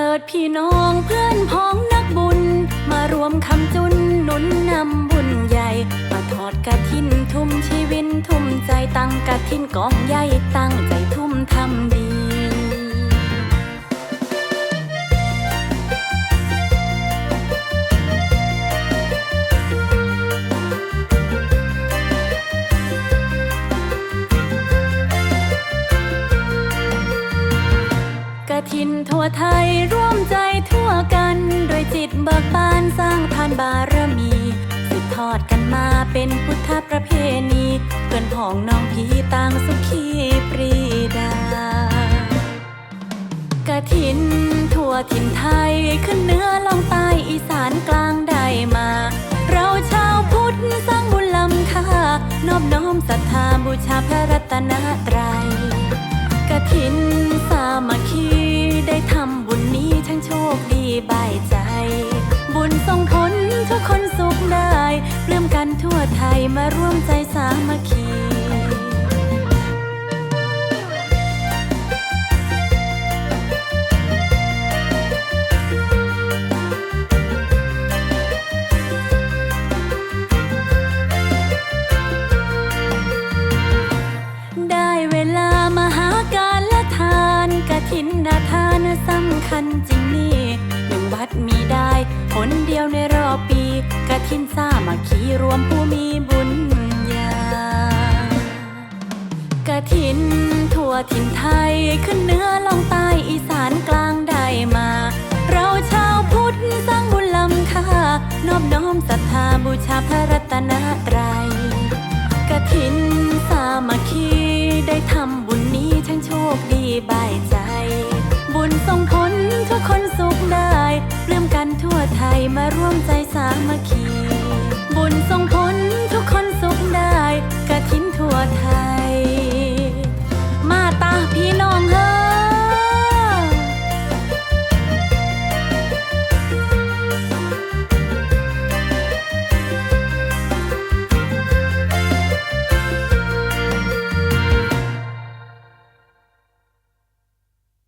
ถิดพี่น้องเพื่อนพ้องนักบุญ มารวมคำจุนหนุนนำบุญใหญ่ มาทอดกระถินทุ่มชีวินทุ่มใจตั้งกระถินกองใหญ่ตั้งใจทุ่มทำดีกระถิน วไทยร่วมใจทั่วกันโดยจิตเบิกบานสร้างทานบารมีสืบทอดกันมาเป็นพุทธประเพณี เพื่อนพ้องน้องพี่ต่างสุขีปรีดากระถินทั่วถิ่นไทยขึ้นเหนือลองใต้อีสานกลางได้มา เราชาวพุทธสร้างบุญล้ำค่านอบน้อมศรัทธาบูชาพระรัตนตรัยกระถิน บายใจ บุญส่งผลทุกคนสุขได้เปลื่มกันทั่วไทยมาร่วมใจสามัคคี คนเดียวในรอบปีกะถินสามัคคีรวมผู้มีบุญญากะถินทั่วถิ่นไทยขึ้นเหนือลองใต้อีสานกลางได้มา เราชาวพุทธสร้างบุญล้ำค่านอบน้อมศรัทธาบูชาพระรัตนตรัยกระถินสามัคคีได้ทำบุญนี้ช่างโชคดีบายใจ บุญส่งผลทุกคนสุขได้ มาร่วมใจสามัคคี